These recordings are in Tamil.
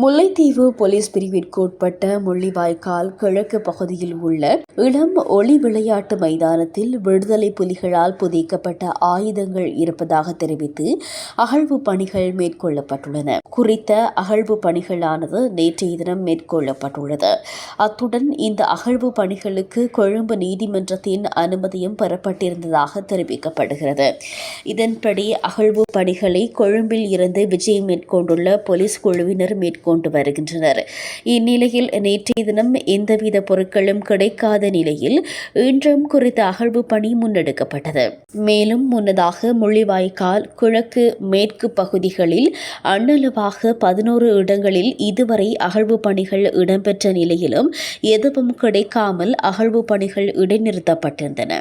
முல்லைத்தீவு போலீஸ் பிரிவிற்கு உட்பட்ட முள்ளிவாய்க்கால் கிழக்கு பகுதியில் உள்ள இளம் ஒளி விளையாட்டு மைதானத்தில் விடுதலை புலிகளால் புதைக்கப்பட்ட ஆயுதங்கள் இருப்பதாக தெரிவித்து அகழ்வு பணிகள் மேற்கொள்ளப்பட்டுள்ளன. குறித்த அகழ்வு பணிகளானது நேற்றைய தினம் மேற்கொள்ளப்பட்டுள்ளது. அத்துடன் இந்த அகழ்வு பணிகளுக்கு கொழும்பு நீதிமன்றத்தின் அனுமதியும் பெறப்பட்டிருந்ததாக தெரிவிக்கப்படுகிறது. இதன்படி அகழ்வு பணிகளை கொழும்பில் இருந்து விஜயம் மேற்கொண்டுள்ள போலீஸ் குழுவினர் மேற்கொண்டு கொண்டு வருகின்றனர். இந்நிலையில் நேற்றைய தினம் எந்தவித பொருட்களும் கிடைக்காத நிலையில் இன்றும் குறித்த அகழ்வு பணி முன்னெடுக்கப்பட்டது. மேலும் முன்னதாக முள்ளிவாய்க்கால் கிழக்கு மேற்கு பகுதிகளில் அண்ணளவாக பதினோரு இடங்களில் இதுவரை அகழ்வு பணிகள் இடம்பெற்ற நிலையிலும் எதுவும் கிடைக்காமல் அகழ்வு பணிகள் இடைநிறுத்தப்பட்டிருந்தன.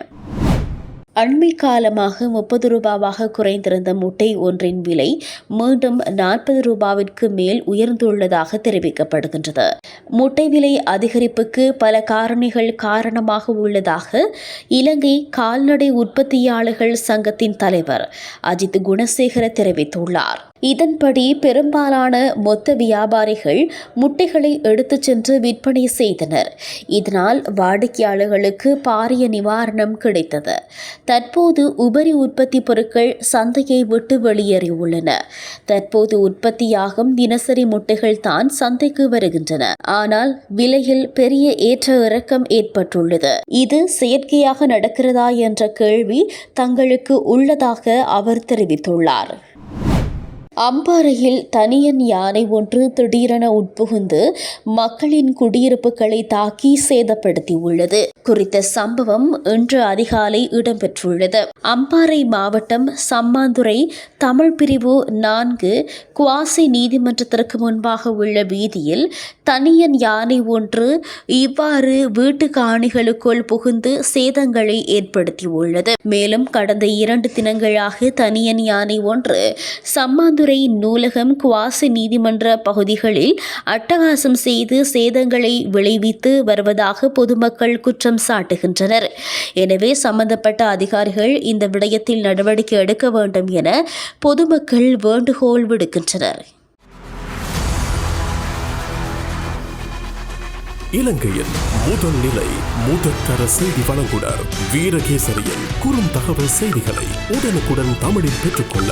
அண்மை காலமாக முப்பது ரூபாவாக குறைந்திருந்த முட்டை ஒன்றின் விலை மீண்டும் நாற்பது ரூபாவிற்கு மேல் உயர்ந்துள்ளதாக தெரிவிக்கப்படுகின்றது. முட்டை விலை அதிகரிப்புக்கு பல காரணிகள் காரணமாக உள்ளதாக இலங்கை கால்நடை உற்பத்தியாளர்கள் சங்கத்தின் தலைவர் அஜித் குணசேகர தெரிவித்துள்ளார். இதன்படி பெரும்பாலான மொத்த வியாபாரிகள் முட்டைகளை எடுத்துச் சென்று விற்பனை செய்தனர். இதனால் வாடிக்கையாளர்களுக்கு பாரிய நிவாரணம் கிடைத்தது. தற்போது உபரி உற்பத்தி பொருட்கள் சந்தையை விட்டு வெளியேறியுள்ளன. தற்போது உற்பத்தியாகும் தினசரி முட்டைகள் தான் சந்தைக்கு வருகின்றன. ஆனால் விலையில் பெரிய ஏற்ற இறக்கம் ஏற்பட்டுள்ளது. இது செயற்கையாக நடக்கிறதா என்ற கேள்வி தங்களுக்கு உள்ளதாக அவர் தெரிவித்துள்ளார். அம்பாறையில் தனியன் யானை ஒன்று திடீரென உட்புகுந்து மக்களின் குடியிருப்புகளை தாக்கி சேதப்படுத்தியுள்ளது. குறித்த சம்பவம் இன்று அதிகாலை இடம்பெற்றுள்ளது. அம்பாறை மாவட்டம் சம்மாந்துறை தமிழ் பிரிவு நான்கு குவாசி நீதிமன்றத்திற்கு முன்பாக உள்ள வீதியில் தனியன் யானை ஒன்று இவ்வாறு வீட்டு காணிகளுக்குள் புகுந்து சேதங்களை ஏற்படுத்தியுள்ளது. மேலும் கடந்த இரண்டு தினங்களாக தனியன் யானை ஒன்று சம்மாந்துறை நூலகம் குவாசி நீதிமன்ற பகுதிகளில் அட்டகாசம் செய்து சேதங்களை விளைவித்து வருவதாக பொதுமக்கள் குற்றம் சாட்டுகின்றனர். எனவே சம்பந்தப்பட்ட அதிகாரிகள் இந்த விடயத்தில் நடவடிக்கை எடுக்க வேண்டும் என பொதுமக்கள் வேண்டுகோள் விடுக்கின்றனர். இலங்கையின் முதல் நிலை முதற்கர செய்தி வழங்குனர் வீரகேசரியின் குறும் தகவல் செய்திகளை உடனுக்குடன் தமிழில் பெற்றுக்கொள்ள